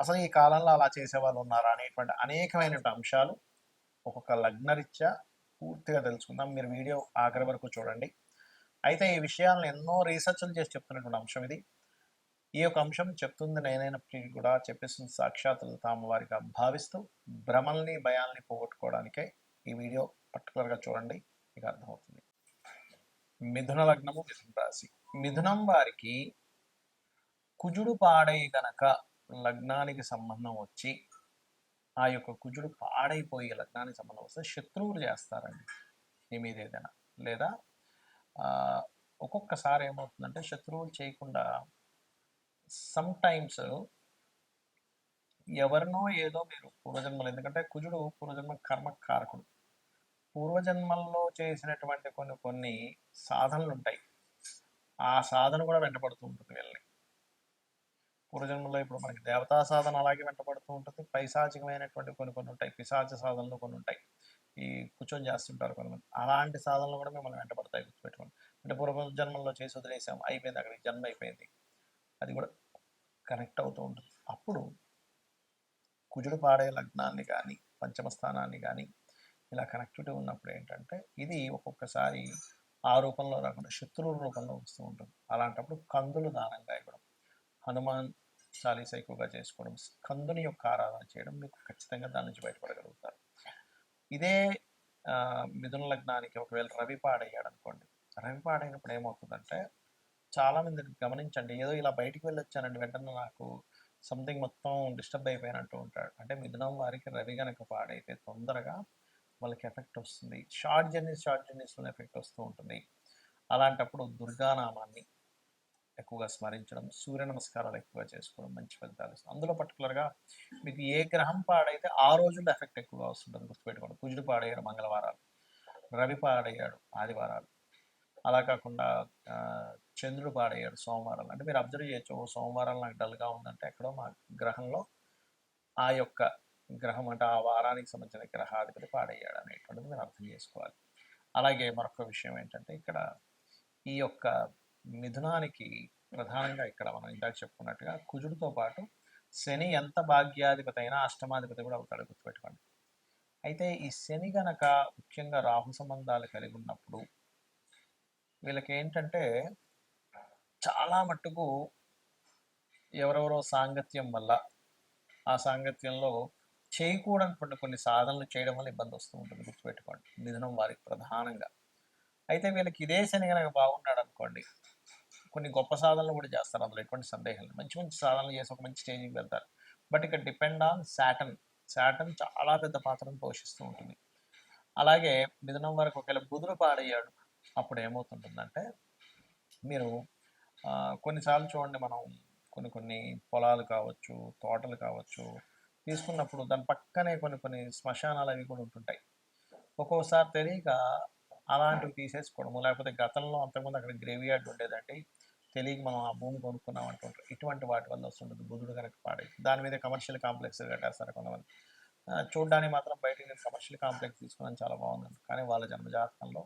అసలు ఈ కాలంలో అలా చేసే వాళ్ళు ఉన్నారా అనేటువంటి అనేకమైనటువంటి అంశాలు ఒక్కొక్క లగ్నరీత్యా పూర్తిగా తెలుసుకుందాం. మీరు వీడియో ఆఖరి వరకు చూడండి. అయితే ఈ విషయాలను ఎన్నో రీసెర్చ్లు చేసి చెప్తున్నటువంటి అంశం ఇది. ఈ యొక్క అంశం చెప్తుంది నేనైనప్పటికీ కూడా చెప్పేసిన సాక్షాత్తులు తాము వారిగా భావిస్తూ భ్రమల్ని భయాల్ని పోగొట్టుకోవడానికే ఈ వీడియో పర్టికులర్గా చూడండి. మీకు అర్థమవుతుంది. మిథున లగ్నము మిథున రాశి. మిథునం వారికి కుజుడు పాడై గనక లగ్నానికి సంబంధం వచ్చి ఆ యొక్క కుజుడు పాడైపోయి లగ్నానికి సంబంధం వస్తే శత్రువులు చేస్తారండి మీ మీద ఏదైనా. లేదా ఒక్కొక్కసారి ఏమవుతుందంటే శత్రువులు చేయకుండా సమ్ టైమ్స్ ఎవరినో ఏదో మీరు పూర్వజన్మలు ఎందుకంటే కుజుడు పూర్వజన్మ కర్మ కారకుడు పూర్వజన్మల్లో చేసినటువంటి కొన్ని కొన్ని సాధనలు ఉంటాయి. ఆ సాధన కూడా వెంటబడుతూ ఉంటుంది వీళ్ళని. పూర్వజన్మలో ఇప్పుడు మనకి దేవతా సాధన అలాగే వెంటబడుతూ ఉంటుంది. పైశాచికమైనటువంటి కొన్ని కొన్ని ఉంటాయి. పిశాచ సాధనలు కొన్ని ఉంటాయి. ఈ కూర్చొని చేస్తుంటారు కొంతమంది. అలాంటి సాధనలు కూడా మిమ్మల్ని వెంటపడతాయి గుర్తుపెట్టుకోండి. అంటే పూర్వజన్మల్లో చేసి వదిలేసాం అయిపోయింది అక్కడికి జన్మ అయిపోయింది. అది కూడా కనెక్ట్ అవుతూ ఉంటుంది. అప్పుడు కుజుడు పాడే లగ్నాన్ని కానీ పంచమ స్థానాన్ని కానీ ఇలా కనెక్టివిటీ ఉన్నప్పుడు ఏంటంటే ఇది ఒక్కొక్కసారి ఆ రూపంలో రాకుండా శత్రువుల రూపంలో వస్తూ ఉంటుంది. అలాంటప్పుడు కందులు దానంగా ఇవ్వడం. హనుమాన్ చాలీస ఎక్కువగా చేసుకోవడం స్కందుని యొక్క ఆరాధన చేయడం మీకు ఖచ్చితంగా దాని నుంచి బయటపడగలుగుతారు. ఇదే మిథున లగ్నానికి ఒకవేళ రవి పాడయ్యాడు అనుకోండి రవి పాడైనప్పుడు ఏమవుతుందంటే చాలామంది గమనించండి ఏదో ఇలా బయటికి వెళ్ళొచ్చానండి వెంటనే నాకు సంథింగ్ మొత్తం డిస్టర్బ్ అయిపోయినట్టు ఉంటాడు. అంటే మిథునం వారికి రవి కనుక పాడైతే తొందరగా వాళ్ళకి ఎఫెక్ట్ వస్తుంది. షార్ట్ జర్నీస్ షార్ట్ జర్నీస్లో ఎఫెక్ట్ వస్తూ ఉంటుంది. అలాంటప్పుడు దుర్గానామాన్ని ఎక్కువగా స్మరించడం సూర్య నమస్కారాలు ఎక్కువగా చేసుకోవడం మంచి ఫలితాలు ఇస్తుంది అందులో పర్టికులర్గా మీకు ఏ గ్రహం పాడైతే ఆ రోజుల్లో ఎఫెక్ట్ ఎక్కువగా వస్తుంటుంది గుర్తుపెట్టుకోండి. కుజుడు పాడయ్యాడు మంగళవారాలు రవి పాడయ్యాడు ఆదివారాలు. అలా కాకుండా చంద్రుడు పాడయ్యాడు సోమవారాలు. అంటే మీరు అబ్జర్వ్ చేయొచ్చు ఓ సోమవారాలు నాకు డల్గా ఉందంటే ఎక్కడో మా గ్రహంలో ఆ యొక్క గ్రహం అంటే ఆ వారానికి సంబంధించిన గ్రహాధిపతి పాడయ్యాడు అనేటువంటిది మీరు అర్థం చేసుకోవాలి. అలాగే మరొక విషయం ఏంటంటే ఇక్కడ ఈ యొక్క మిథునానికి ప్రధానంగా ఇక్కడ మనం ఇందాక చెప్పుకున్నట్టుగా కుజుడితో పాటు శని ఎంత భాగ్యాధిపతి అయినా అష్టమాధిపతి కూడా అవుతాడు గుర్తుపెట్టుకోండి. అయితే ఈ శని గనక ముఖ్యంగా రాహు సంబంధాలు కలిగి ఉన్నప్పుడు వీళ్ళకి ఏంటంటే చాలా మట్టుకు ఎవరెవరో సాంగత్యం వల్ల ఆ సాంగత్యంలో చేయకూడనటువంటి కొన్ని సాధనలు చేయడం వల్ల ఇబ్బంది వస్తూ ఉంటుంది గుర్తుపెట్టుకోండి. మిథునం వారికి ప్రధానంగా. అయితే వీళ్ళకి ఇదే శని కనుక బాగున్నాడు అనుకోండి కొన్ని గొప్ప సాధనలు కూడా చేస్తారు. అందులో ఎటువంటి సందేహం లేదు. మంచి మంచి సాధనలు చేసి ఒక మంచి స్టేజ్కి వెళ్తారు. బట్ ఇక్కడ డిపెండ్ ఆన్ శాటన్ శాటన్ చాలా పెద్ద పాత్రను పోషిస్తూ ఉంటుంది. అలాగే మిథునం వరకు ఒకవేళ బుధుడు పాడయ్యాడు అప్పుడు ఏమవుతుంటుందంటే మీరు కొన్నిసార్లు చూడండి మనం కొన్ని కొన్ని పొలాలు కావచ్చు తోటలు కావచ్చు తీసుకున్నప్పుడు దాని పక్కనే కొన్ని కొన్ని శ్మశానాలు అవి కూడా ఉంటుంటాయి. ఒక్కోసారి తెలియక అలాంటివి తీసేసుకోవడము లేకపోతే గతంలో అంతకుముందు అక్కడ గ్రేవీ యార్డ్ ఉండేదండి. తెలియక మనం ఆ భూమి కొనుక్కున్నాం అంటుంటారు ఇటువంటి వాటి వల్ల వస్తుంటుంది బుధుడు కనుక పాడే దాని మీద కమర్షియల్ కాంప్లెక్స్ కట్టేస్తారు కొంతమంది. చూడడానికి మాత్రం బయట నేను కమర్షియల్ కాంప్లెక్స్ తీసుకున్నాను చాలా బాగుంది కానీ వాళ్ళ జన్మజాతకంలో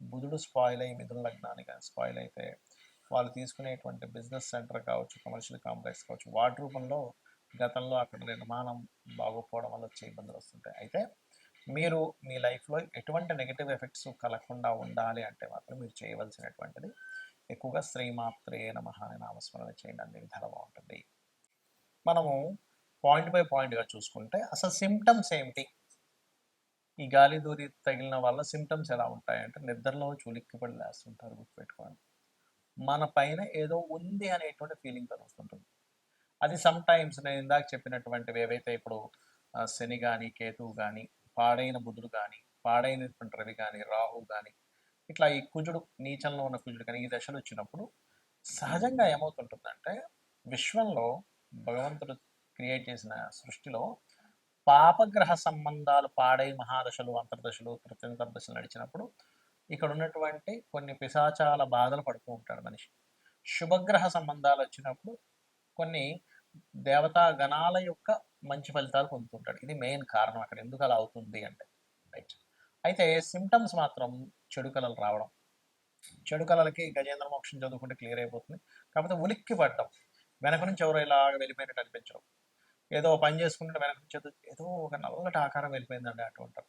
బుధుడు స్పాయిల్ అయ్యి మిథున లగ్నానికి స్పాయిల్ అయితే వాళ్ళు తీసుకునేటువంటి బిజినెస్ సెంటర్ కావచ్చు కమర్షియల్ కాంప్లెక్స్ కావచ్చు వాటి రూపంలో గతంలో అక్కడ నిర్మాణం బాగోకపోవడం వల్ల వచ్చే ఇబ్బందులు వస్తుంటాయి. అయితే మీరు మీ లైఫ్లో ఎటువంటి నెగిటివ్ ఎఫెక్ట్స్ కలగకుండా ఉండాలి అంటే మాత్రం మీరు చేయవలసినటువంటిది ఎక్కువగా శ్రీమాత్రే నమ అనే నామస్మరణ చేయండి. అన్ని విధాలు బాగుంటుంది. మనము పాయింట్ బై పాయింట్గా చూసుకుంటే అసలు సిమ్టమ్స్ ఏమిటి? ఈ గాలి దూరి తగిలిన వల్ల సిమ్టమ్స్ ఎలా ఉంటాయంటే నిద్రలో చులిక్కిపడి లేస్తుంటారు గుర్తుపెట్టుకోండి. మన పైన ఏదో ఉంది అనేటువంటి ఫీలింగ్ కలుగుతుంటుంది అది సమ్ టైమ్స్ నేను ఇందాక చెప్పినటువంటివి ఏవైతే ఇప్పుడు శని కానీ కేతువు కానీ పాడైన బుధుడు కానీ పాడైనటువంటి రవి కానీ రాహు కానీ ఇట్లా ఈ కుజుడు నీచంలో ఉన్న కుజుడు కానీ ఈ దశలు వచ్చినప్పుడు సహజంగా ఏమవుతుంటుందంటే విశ్వంలో భగవంతుడు క్రియేట్ చేసిన సృష్టిలో పాపగ్రహ సంబంధాలు పాడై మహాదశలు అంతర్దశలు దశలు నడిచినప్పుడు ఇక్కడ ఉన్నటువంటి కొన్ని పిశాచాల బాధలు పడుతూ ఉంటాడు మనిషి. శుభగ్రహ సంబంధాలు వచ్చినప్పుడు కొన్ని దేవతా గణాల యొక్క మంచి ఫలితాలు పొందుతుంటాడు. ఇది మెయిన్ కారణం అక్కడ. ఎందుకు అలా అవుతుంది అంటే రైట్ అయితే సిమ్టమ్స్ మాత్రం చెడు కళలు రావడం. చెడు కళలకి గజేంద్ర మోక్షం చదువుకుంటే క్లియర్ అయిపోతుంది. కాకపోతే ఉలిక్కి పడడం వెనక నుంచి ఎవరో ఇలా వెళ్ళిపోయినట్టు అనిపించడం ఏదో పని చేసుకుంటే వెనక నుంచి ఏదో- ఏదో ఒక నల్లటి ఆకారం వెళ్ళిపోయిందండి అటు ఉంటారు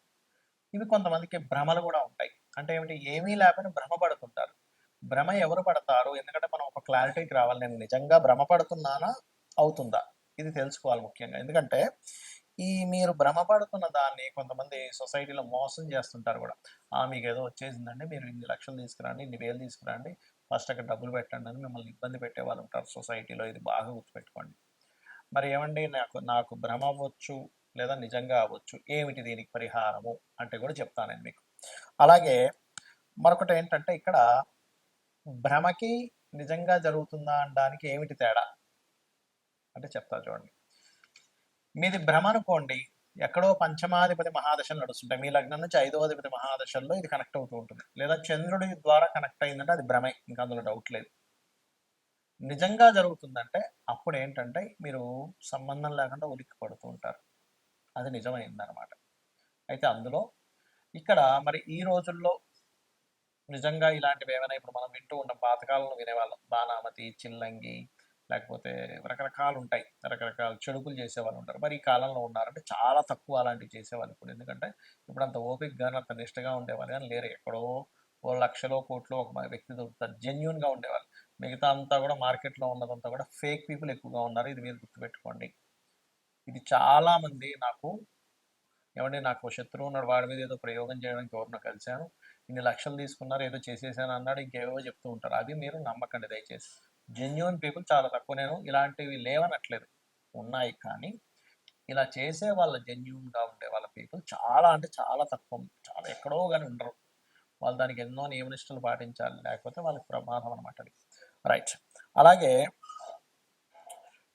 ఇవి కొంతమందికి భ్రమలు కూడా ఉంటాయి. అంటే ఏమిటి? ఏమీ లేకపోయినా భ్రమ పడుతుంటారు. భ్రమ ఎవరు పడతారు? ఎందుకంటే మనం ఒక క్లారిటీకి రావాలి. నేను నిజంగా భ్రమ పడుతున్నానా? అవుతుందా? ఇది తెలుసుకోవాలి ముఖ్యంగా. ఎందుకంటే ఈ మీరు భ్రమపడుతున్న దాన్ని కొంతమంది సొసైటీలో మోసం చేస్తుంటారు కూడా. మీకు ఏదో వచ్చేసిందండి మీరు ఇన్ని లక్షలు తీసుకురండి ఇన్ని వేలు తీసుకురండి ఫస్ట్ అక్కడ డబ్బులు పెట్టండి అని మిమ్మల్ని ఇబ్బంది పెట్టే వాళ్ళు ఉంటారు సొసైటీలో. ఇది బాగా గుర్తుపెట్టుకోండి. మరి ఏమండి నాకు నాకు భ్రమ అవ్వచ్చు లేదా నిజంగా అవ్వచ్చు? ఏమిటి దీనికి పరిహారము? అంటే కూడా చెప్తాను నేను మీకు. అలాగే మరొకటి ఏంటంటే ఇక్కడ భ్రమకి నిజంగా జరుగుతుందా అనడానికి ఏమిటి తేడా? అంటే చెప్తా చూడండి. మీది భ్రమ అనుకోండి ఎక్కడో పంచమాధిపతి మహాదశలు నడుస్తుంటాయి. మీ లగ్నం నుంచి ఐదో అధిపతి మహాదశల్లో ఇది కనెక్ట్ అవుతూ ఉంటుంది. లేదా చంద్రుడి ద్వారా కనెక్ట్ అయిందంటే అది భ్రమే ఇంకా అందులో డౌట్ లేదు. నిజంగా జరుగుతుందంటే అప్పుడు ఏంటంటే మీరు సంబంధం లేకుండా ఉలిక్కి పడుతూ ఉంటారు. అది నిజమైందనమాట అయితే అందులో ఇక్కడ మరి ఈ రోజుల్లో నిజంగా ఇలాంటివి ఏమైనా ఇప్పుడు మనం వింటూ ఉంటాం. పాతకాలంలో వినేవాళ్ళం. బాణామతి చిల్లంగి లేకపోతే రకరకాలు ఉంటాయి రకరకాల చెడుకులు చేసేవాళ్ళు ఉంటారు మరి ఈ కాలంలో ఉన్నారంటే చాలా తక్కువ అలాంటివి చేసేవాళ్ళు ఇప్పుడు. ఎందుకంటే ఇప్పుడు అంత ఓపిక కానీ అంత నిష్టగా ఉండేవాళ్ళు కానీ లేరు. ఎక్కడో ఓ లక్షలో కోట్లో ఒక వ్యక్తి దొరుకుతారు జెన్యున్గా ఉండేవాళ్ళు. మిగతా అంతా కూడా మార్కెట్లో ఉన్నదంతా కూడా ఫేక్ పీపుల్ ఎక్కువగా ఉన్నారు. ఇది మీరు గుర్తుపెట్టుకోండి. ఇది చాలామంది నాకు ఏమంటే నాకు శత్రువు ఉన్నాడు. వాడి మీద ఏదో ప్రయోగం చేయడానికి ఎవరినో కలిశాను. ఇన్ని లక్షలు తీసుకున్నారు ఏదో చేసేసాను అన్నాడు ఇంకేవో చెప్తూ ఉంటారు. అది మీరు నమ్మకండి దయచేసి. జెన్యున్ పీపుల్ చాలా తక్కువ. నేను ఇలాంటివి లేవనట్లేదు. ఉన్నాయి కానీ ఇలా చేసే వాళ్ళ జెన్యున్గా ఉండే వాళ్ళ పీపుల్ చాలా అంటే చాలా తక్కువ. చాలా ఎక్కడో కానీ ఉండరు. వాళ్ళు దానికి ఎన్నో నియమనిష్టలు పాటించాలి. లేకపోతే వాళ్ళకి ప్రమాదం అనమాట అది. రైట్ అలాగే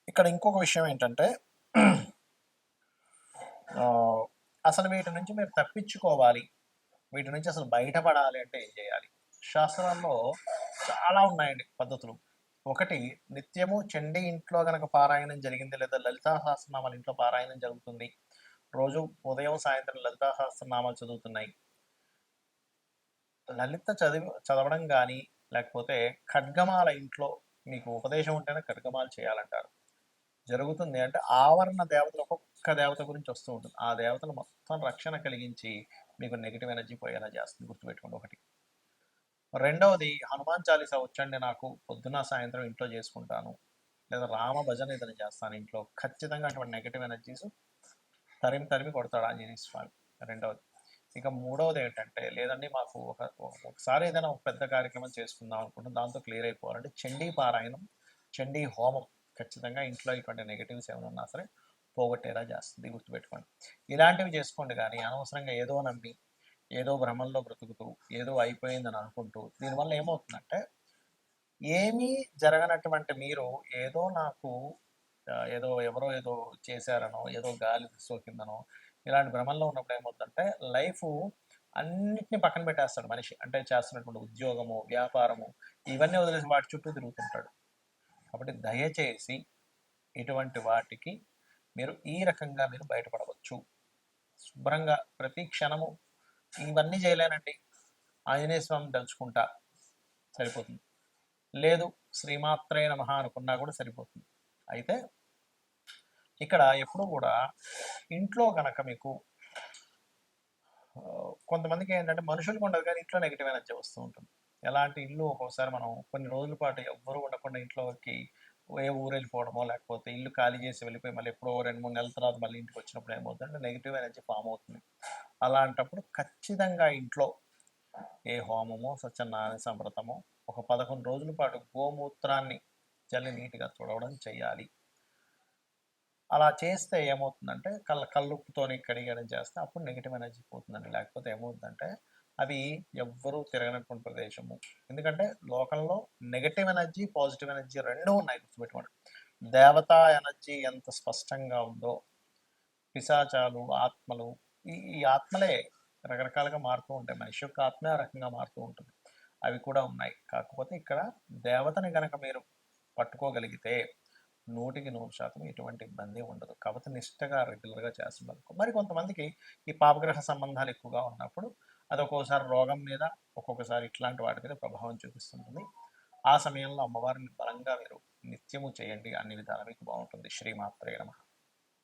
ఇక్కడ ఇంకొక విషయం ఏంటంటే అసలు వీటి నుంచి మీరు తప్పించుకోవాలి. వీటి నుంచి అసలు బయటపడాలి అంటే ఏం చేయాలి? శాస్త్రాల్లో చాలా ఉన్నాయండి పద్ధతులు. ఒకటి నిత్యము చండీ ఇంట్లో గనక పారాయణం జరిగింది లేదా లలితా సహస్రనామాలు ఇంట్లో పారాయణం జరుగుతుంది. రోజు ఉదయం సాయంత్రం లలితా సహస్రనామాలు చదువుతున్నాయి. లలిత చదివి చదవడం కానీ లేకపోతే ఖడ్గమాల ఇంట్లో మీకు ఉపదేశం ఉంటేనే ఖడ్గమాలు చేయాలంటారు. జరుగుతుంది అంటే ఆవరణ దేవతలు ఒక్కొక్క దేవత గురించి వస్తూ ఉంటుంది. ఆ దేవతలు మొత్తం రక్షణ కలిగించి మీకు నెగిటివ్ ఎనర్జీ పోయేలా చేస్తుంది. గుర్తుపెట్టుకోండి ఒకటి. రెండవది హనుమాన్ చాలీసా వచ్చండి నాకు. పొద్దున సాయంత్రం ఇంట్లో చేసుకుంటాను. లేదా రామ భజన ఏదైనా చేస్తాను ఇంట్లో. ఖచ్చితంగా అటువంటి నెగటివ్ ఎనర్జీస్ తరిమి తరిమి కొడతాడు ఆంజనేయ స్వామి. రెండవది. ఇక మూడవది ఏంటంటే లేదండి మాకు ఒక ఒకసారి ఏదైనా ఒక పెద్ద కార్యక్రమం చేసుకుందాం అనుకుంటాం దాంతో క్లియర్ అయిపోవాలంటే చండీ పారాయణం చండీ హోమం. ఖచ్చితంగా ఇంట్లో ఇటువంటి నెగటివ్స్ ఏమైనా ఉన్నా సరే పోగొట్టేలా చేస్తుంది. గుర్తుపెట్టుకోండి. ఇలాంటివి చేసుకోండి కానీ అనవసరంగా ఏదో నమ్మి ఏదో భ్రమంలో బ్రతుకుతూ ఏదో అయిపోయిందని అనుకుంటూ దీనివల్ల ఏమవుతుందంటే ఏమీ జరగనటువంటి మీరు ఏదో నాకు ఏదో ఎవరో ఏదో చేశారనో ఏదో గాలి సోకిందనో ఇలాంటి భ్రమంలో ఉన్నప్పుడు ఏమవుతుందంటే లైఫ్ అన్నిటిని పక్కన పెట్టేస్తాడు మనిషి. అంటే చేస్తున్నటువంటి ఉద్యోగము వ్యాపారము ఇవన్నీ వదిలేసి వాటి చుట్టూ తిరుగుతుంటాడు. కాబట్టి దయచేసి ఇటువంటి వాటికి మీరు ఈ రకంగా మీరు బయటపడవచ్చు. శుభ్రంగా ప్రతి క్షణము ఇవన్నీ చేయలేనండి. ఆంజనేయ స్వామిని తలుచుకుంటా సరిపోతుంది. లేదు శ్రీమాత్రే నమ అనుకున్నా కూడా సరిపోతుంది. అయితే ఇక్కడ ఎప్పుడు కూడా ఇంట్లో కనుక మీకు కొంతమందికి ఏంటంటే మనుషులకు ఉండదు కానీ ఇంట్లో నెగిటివ్ ఎనర్జీ వస్తూ ఉంటుంది. ఎలాంటి ఇల్లు ఒక్కొక్కసారి మనం కొన్ని రోజుల పాటు ఎవ్వరూ ఉండకుండా ఇంట్లోకి ఏ ఊరు వెళ్ళిపోవడమో లేకపోతే ఇల్లు ఖాళీ చేసి వెళ్ళిపోయి మళ్ళీ ఎప్పుడో రెండు మూడు నెలల తర్వాత మళ్ళీ ఇంటికి వచ్చినప్పుడు ఏమవుతుందంటే నెగిటివ్ ఎనర్జీ ఫామ్ అవుతుంది. అలాంటప్పుడు ఖచ్చితంగా ఇంట్లో ఏ హోమమో సత్యనారాయణ సంవ్రతమో ఒక పదకొండు రోజుల పాటు గోమూత్రాన్ని చల్లి నీట్గా తుడవడం చేయాలి అలా చేస్తే ఏమవుతుందంటే కళ్ళ కళ్ళుప్పుతోని కడిగడం చేస్తే అప్పుడు నెగిటివ్ ఎనర్జీ పోతుందండి. లేకపోతే ఏమవుతుందంటే అవి ఎవ్వరూ తిరగనటువంటి ప్రదేశము. ఎందుకంటే లోకంలో నెగటివ్ ఎనర్జీ పాజిటివ్ ఎనర్జీ రెండూ ఉన్నాయి గుర్తుపెట్టుకోండి. దేవతా ఎనర్జీ ఎంత స్పష్టంగా ఉందో పిశాచాలు ఆత్మలు ఈ ఈ ఆత్మలే రకరకాలుగా మారుతూ ఉంటాయి. మనిషి యొక్క ఆత్మే ఆ రకంగా మారుతూ ఉంటుంది. అవి కూడా ఉన్నాయి. కాకపోతే ఇక్కడ దేవతని గనక మీరు పట్టుకోగలిగితే నూటికి నూరు శాతం ఎటువంటి ఇబ్బంది ఉండదు. కాకపోతే నిష్టగా రెగ్యులర్గా చేస్తున్నారు మరి కొంతమందికి ఈ పాపగ్రహ సంబంధాలు ఎక్కువగా ఉన్నప్పుడు అది ఒక్కొక్కసారి రోగం మీద ఒక్కొక్కసారి ఇట్లాంటి వాటి మీద ప్రభావం చూపిస్తుంటుంది. ఆ సమయంలో అమ్మవారిని బలంగా మీరు నిత్యము చేయండి. అన్ని విధాలు మీకు బాగుంటుంది. శ్రీమాత్రే నమః.